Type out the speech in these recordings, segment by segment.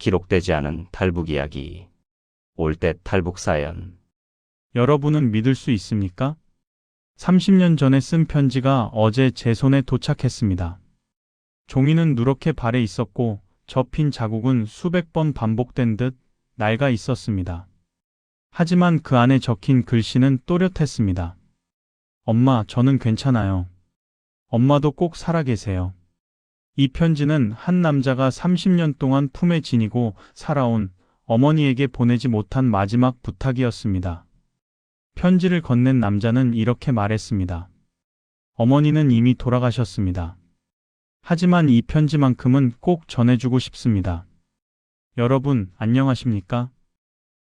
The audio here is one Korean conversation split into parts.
기록되지 않은 탈북 이야기. 올때 탈북 사연. 여러분은 믿을 수 있습니까? 30년 전에 쓴 편지가 어제 제 손에 도착했습니다. 종이는 누렇게 발에 있었고 접힌 자국은 수백 번 반복된 듯 낡아 있었습니다. 하지만 그 안에 적힌 글씨는 또렷했습니다. 엄마, 저는 괜찮아요. 엄마도 꼭 살아계세요. 이 편지는 한 남자가 30년 동안 품에 지니고 살아온 어머니에게 보내지 못한 마지막 부탁이었습니다. 편지를 건넨 남자는 이렇게 말했습니다. 어머니는 이미 돌아가셨습니다. 하지만 이 편지만큼은 꼭 전해주고 싶습니다. 여러분, 안녕하십니까?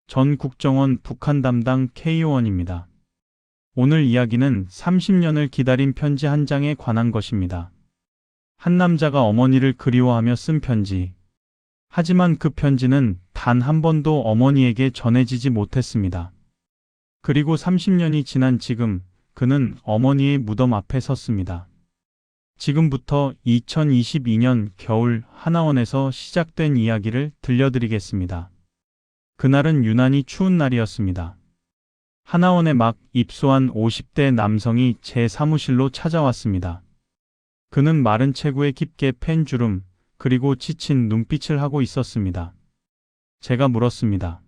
전 국정원 북한 담당 K요원입니다. 오늘 이야기는 30년을 기다린 편지 한 장에 관한 것입니다. 한 남자가 어머니를 그리워하며 쓴 편지. 하지만 그 편지는 단 한 번도 어머니에게 전해지지 못했습니다. 그리고 30년이 지난 지금 그는 어머니의 무덤 앞에 섰습니다. 지금부터 2022년 겨울 하나원에서 시작된 이야기를 들려드리겠습니다. 그날은 유난히 추운 날이었습니다. 하나원에 막 입소한 50대 남성이 제 사무실로 찾아왔습니다. 그는 마른 체구에 깊게 팬 주름, 그리고 지친 눈빛을 하고 있었습니다. 제가 물었습니다.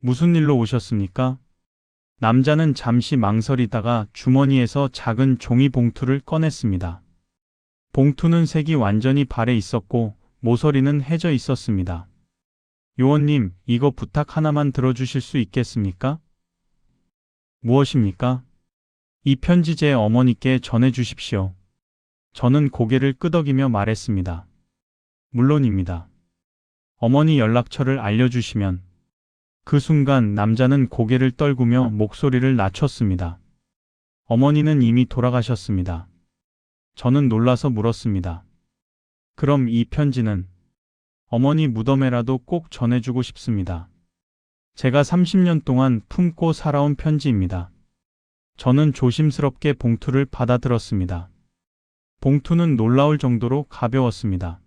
무슨 일로 오셨습니까? 남자는 잠시 망설이다가 주머니에서 작은 종이 봉투를 꺼냈습니다. 봉투는 색이 완전히 발에 있었고 모서리는 해져 있었습니다. 요원님, 이거 부탁 하나만 들어주실 수 있겠습니까? 무엇입니까? 이 편지 제 어머니께 전해 주십시오. 저는 고개를 끄덕이며 말했습니다. 물론입니다. 어머니 연락처를 알려주시면 그 순간 남자는 고개를 떨구며 목소리를 낮췄습니다. 어머니는 이미 돌아가셨습니다. 저는 놀라서 물었습니다. 그럼 이 편지는 어머니 무덤에라도 꼭 전해주고 싶습니다. 제가 30년 동안 품고 살아온 편지입니다. 저는 조심스럽게 봉투를 받아들었습니다. 봉투는 놀라울 정도로 가벼웠습니다.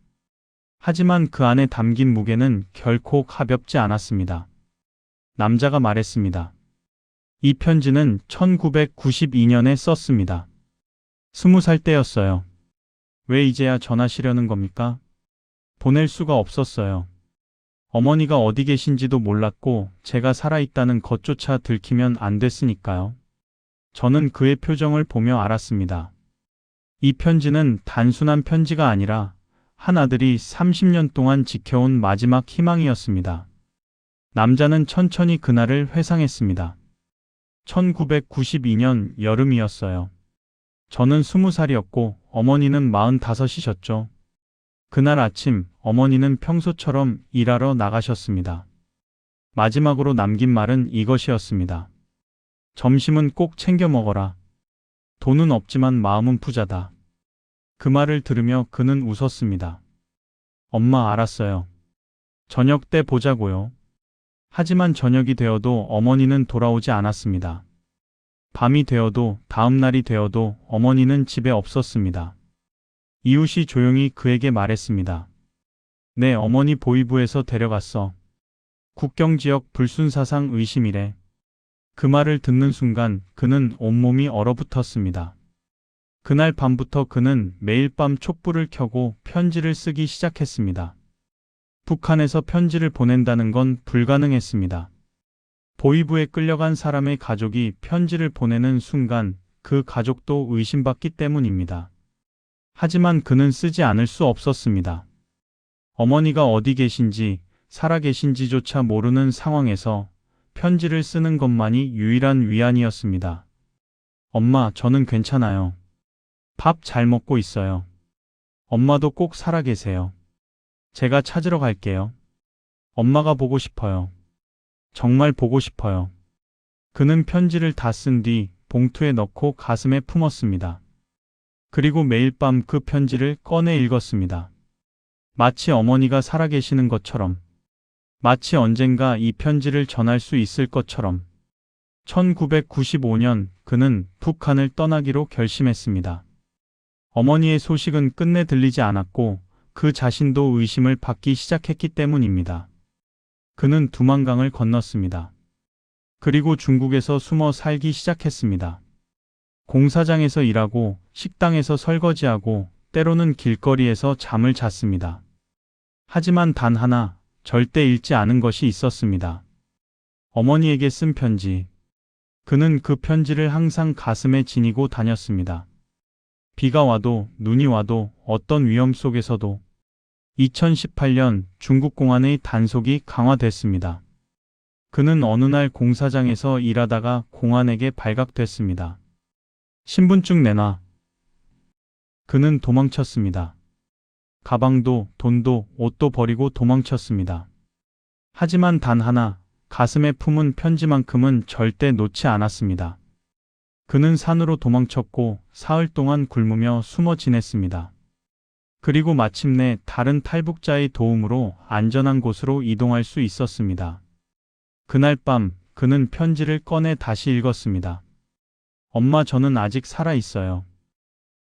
하지만 그 안에 담긴 무게는 결코 가볍지 않았습니다. 남자가 말했습니다. 이 편지는 1992년에 썼습니다. 스무 살 때였어요. 왜 이제야 전하시려는 겁니까? 보낼 수가 없었어요. 어머니가 어디 계신지도 몰랐고 제가 살아있다는 것조차 들키면 안 됐으니까요. 저는 그의 표정을 보며 알았습니다. 이 편지는 단순한 편지가 아니라 한 아들이 30년 동안 지켜온 마지막 희망이었습니다. 남자는 천천히 그날을 회상했습니다. 1992년 여름이었어요. 저는 20살이었고 어머니는 45이셨죠. 그날 아침 어머니는 평소처럼 일하러 나가셨습니다. 마지막으로 남긴 말은 이것이었습니다. 점심은 꼭 챙겨 먹어라. 돈은 없지만 마음은 부자다. 그 말을 들으며 그는 웃었습니다. 엄마 알았어요. 저녁 때 보자고요. 하지만 저녁이 되어도 어머니는 돌아오지 않았습니다. 밤이 되어도 다음 날이 되어도 어머니는 집에 없었습니다. 이웃이 조용히 그에게 말했습니다. 내 어머니 보이부에서 데려갔어. 국경지역 불순사상 의심이래. 그 말을 듣는 순간 그는 온몸이 얼어붙었습니다. 그날 밤부터 그는 매일 밤 촛불을 켜고 편지를 쓰기 시작했습니다. 북한에서 편지를 보낸다는 건 불가능했습니다. 보이부에 끌려간 사람의 가족이 편지를 보내는 순간 그 가족도 의심받기 때문입니다. 하지만 그는 쓰지 않을 수 없었습니다. 어머니가 어디 계신지 살아 계신지조차 모르는 상황에서 편지를 쓰는 것만이 유일한 위안이었습니다. 엄마, 저는 괜찮아요. 밥 잘 먹고 있어요. 엄마도 꼭 살아 계세요. 제가 찾으러 갈게요. 엄마가 보고 싶어요. 정말 보고 싶어요. 그는 편지를 다 쓴 뒤 봉투에 넣고 가슴에 품었습니다. 그리고 매일 밤 그 편지를 꺼내 읽었습니다. 마치 어머니가 살아계시는 것처럼, 마치 언젠가 이 편지를 전할 수 있을 것처럼, 1995년 그는 북한을 떠나기로 결심했습니다. 어머니의 소식은 끝내 들리지 않았고, 그 자신도 의심을 받기 시작했기 때문입니다. 그는 두만강을 건넜습니다. 그리고 중국에서 숨어 살기 시작했습니다. 공사장에서 일하고 식당에서 설거지하고 때로는 길거리에서 잠을 잤습니다. 하지만 단 하나 절대 잃지 않은 것이 있었습니다. 어머니에게 쓴 편지. 그는 그 편지를 항상 가슴에 지니고 다녔습니다. 비가 와도 눈이 와도 어떤 위험 속에서도 2018년 중국 공안의 단속이 강화됐습니다. 그는 어느 날 공사장에서 일하다가 공안에게 발각됐습니다. 신분증 내놔. 그는 도망쳤습니다. 가방도 돈도 옷도 버리고 도망쳤습니다. 하지만 단 하나 가슴에 품은 편지만큼은 절대 놓지 않았습니다. 그는 산으로 도망쳤고 사흘 동안 굶으며 숨어 지냈습니다. 그리고 마침내 다른 탈북자의 도움으로 안전한 곳으로 이동할 수 있었습니다. 그날 밤 그는 편지를 꺼내 다시 읽었습니다. 엄마 저는 아직 살아 있어요.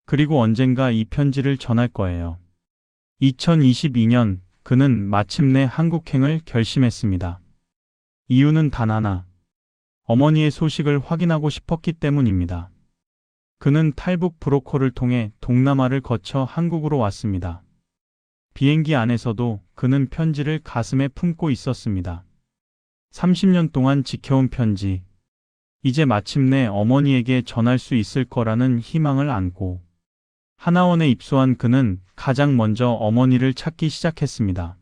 그리고 언젠가 이 편지를 전할 거예요. 2022년 그는 마침내 한국행을 결심했습니다. 이유는 단 하나. 어머니의 소식을 확인하고 싶었기 때문입니다. 그는 탈북 브로커를 통해 동남아를 거쳐 한국으로 왔습니다. 비행기 안에서도 그는 편지를 가슴에 품고 있었습니다. 30년 동안 지켜온 편지. 이제 마침내 어머니에게 전할 수 있을 거라는 희망을 안고 하나원에 입소한 그는 가장 먼저 어머니를 찾기 시작했습니다.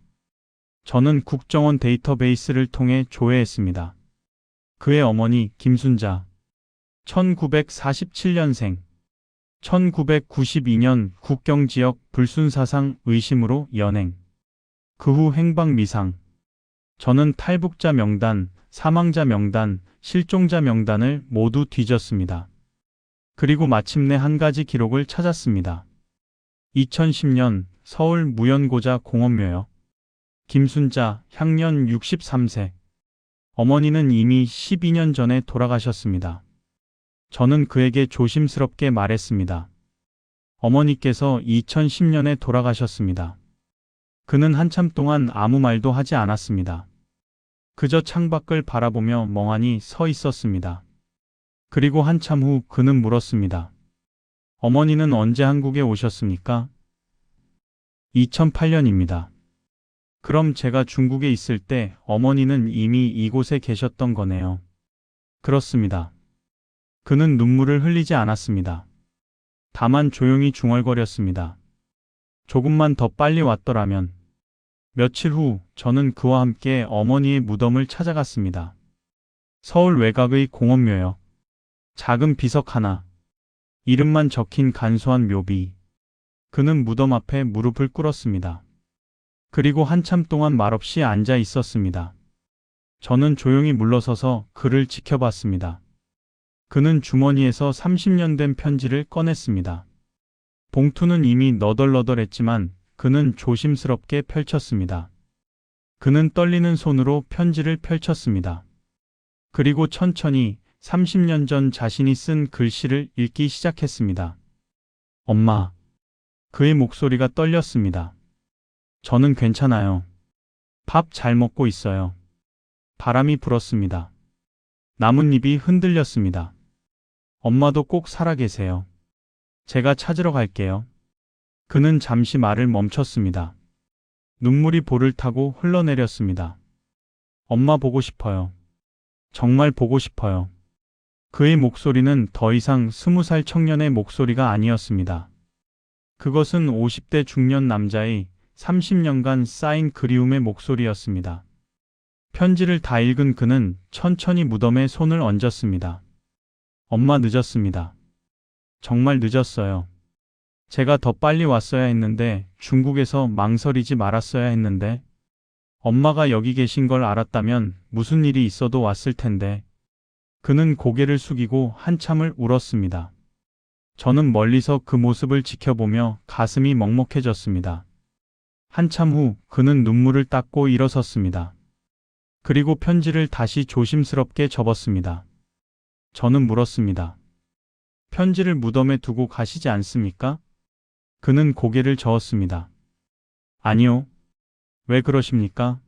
저는 국정원 데이터베이스를 통해 조회했습니다. 그의 어머니 김순자 1947년생 1992년 국경지역 불순사상 의심으로 연행 그 후 행방 미상 저는 탈북자 명단, 사망자 명단, 실종자 명단을 모두 뒤졌습니다. 그리고 마침내 한 가지 기록을 찾았습니다. 2010년 서울 무연고자 공원묘역 김순자 향년 63세 어머니는 이미 12년 전에 돌아가셨습니다. 저는 그에게 조심스럽게 말했습니다. 어머니께서 2010년에 돌아가셨습니다. 그는 한참 동안 아무 말도 하지 않았습니다. 그저 창밖을 바라보며 멍하니 서 있었습니다. 그리고 한참 후 그는 물었습니다. 어머니는 언제 한국에 오셨습니까? 2008년입니다. 그럼 제가 중국에 있을 때 어머니는 이미 이곳에 계셨던 거네요. 그렇습니다. 그는 눈물을 흘리지 않았습니다. 다만 조용히 중얼거렸습니다. 조금만 더 빨리 왔더라면. 며칠 후 저는 그와 함께 어머니의 무덤을 찾아갔습니다. 서울 외곽의 공원묘역. 작은 비석 하나. 이름만 적힌 간소한 묘비. 그는 무덤 앞에 무릎을 꿇었습니다. 그리고 한참 동안 말없이 앉아 있었습니다. 저는 조용히 물러서서 그를 지켜봤습니다. 그는 주머니에서 30년 된 편지를 꺼냈습니다. 봉투는 이미 너덜너덜했지만 그는 조심스럽게 펼쳤습니다. 그는 떨리는 손으로 편지를 펼쳤습니다. 그리고 천천히 30년 전 자신이 쓴 글씨를 읽기 시작했습니다. 엄마. 그의 목소리가 떨렸습니다. 저는 괜찮아요. 밥 잘 먹고 있어요. 바람이 불었습니다. 나뭇잎이 흔들렸습니다. 엄마도 꼭 살아계세요. 제가 찾으러 갈게요. 그는 잠시 말을 멈췄습니다. 눈물이 볼을 타고 흘러내렸습니다. 엄마 보고 싶어요. 정말 보고 싶어요. 그의 목소리는 더 이상 스무 살 청년의 목소리가 아니었습니다. 그것은 50대 중년 남자의 30년간 쌓인 그리움의 목소리였습니다. 편지를 다 읽은 그는 천천히 무덤에 손을 얹었습니다. 엄마 늦었습니다. 정말 늦었어요. 제가 더 빨리 왔어야 했는데 중국에서 망설이지 말았어야 했는데 엄마가 여기 계신 걸 알았다면 무슨 일이 있어도 왔을 텐데 그는 고개를 숙이고 한참을 울었습니다. 저는 멀리서 그 모습을 지켜보며 가슴이 먹먹해졌습니다. 한참 후 그는 눈물을 닦고 일어섰습니다. 그리고 편지를 다시 조심스럽게 접었습니다. 저는 물었습니다. 편지를 무덤에 두고 가시지 않습니까? 그는 고개를 저었습니다. 아니요. 왜 그러십니까?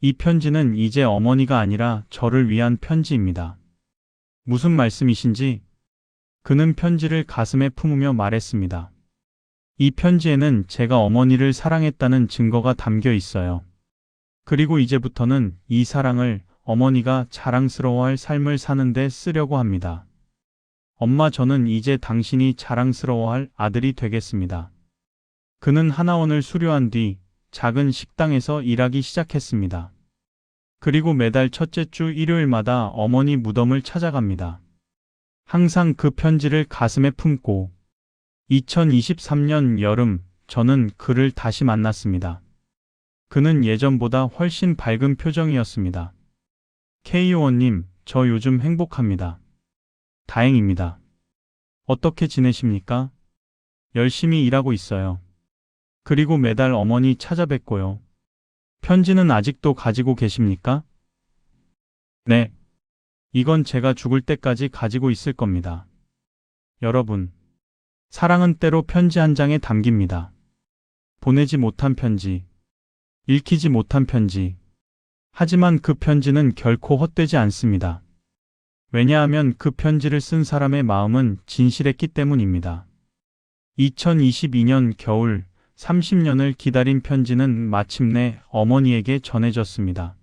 이 편지는 이제 어머니가 아니라 저를 위한 편지입니다. 무슨 말씀이신지 그는 편지를 가슴에 품으며 말했습니다. 이 편지에는 제가 어머니를 사랑했다는 증거가 담겨 있어요. 그리고 이제부터는 이 사랑을 어머니가 자랑스러워할 삶을 사는데 쓰려고 합니다. 엄마 저는 이제 당신이 자랑스러워할 아들이 되겠습니다. 그는 하나원을 수료한 뒤 작은 식당에서 일하기 시작했습니다. 그리고 매달 첫째 주 일요일마다 어머니 무덤을 찾아갑니다. 항상 그 편지를 가슴에 품고 2023년 여름 저는 그를 다시 만났습니다. 그는 예전보다 훨씬 밝은 표정이었습니다. K요원님, 저 요즘 행복합니다. 다행입니다. 어떻게 지내십니까? 열심히 일하고 있어요. 그리고 매달 어머니 찾아뵙고요. 편지는 아직도 가지고 계십니까? 네. 이건 제가 죽을 때까지 가지고 있을 겁니다. 여러분, 사랑은 때로 편지 한 장에 담깁니다. 보내지 못한 편지, 읽히지 못한 편지. 하지만 그 편지는 결코 헛되지 않습니다. 왜냐하면 그 편지를 쓴 사람의 마음은 진실했기 때문입니다. 2022년 겨울 30년을 기다린 편지는 마침내 어머니에게 전해졌습니다.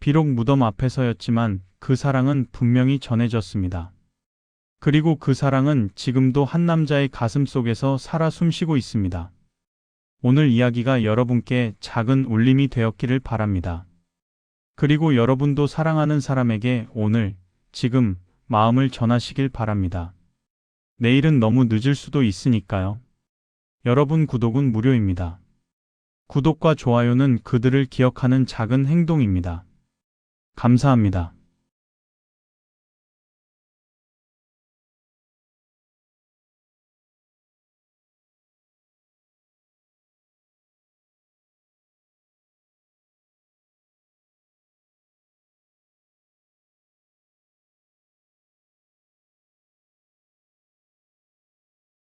비록 무덤 앞에서였지만 그 사랑은 분명히 전해졌습니다. 그리고 그 사랑은 지금도 한 남자의 가슴 속에서 살아 숨쉬고 있습니다. 오늘 이야기가 여러분께 작은 울림이 되었기를 바랍니다. 그리고 여러분도 사랑하는 사람에게 오늘, 지금, 마음을 전하시길 바랍니다. 내일은 너무 늦을 수도 있으니까요. 여러분 구독은 무료입니다. 구독과 좋아요는 그들을 기억하는 작은 행동입니다. 감사합니다.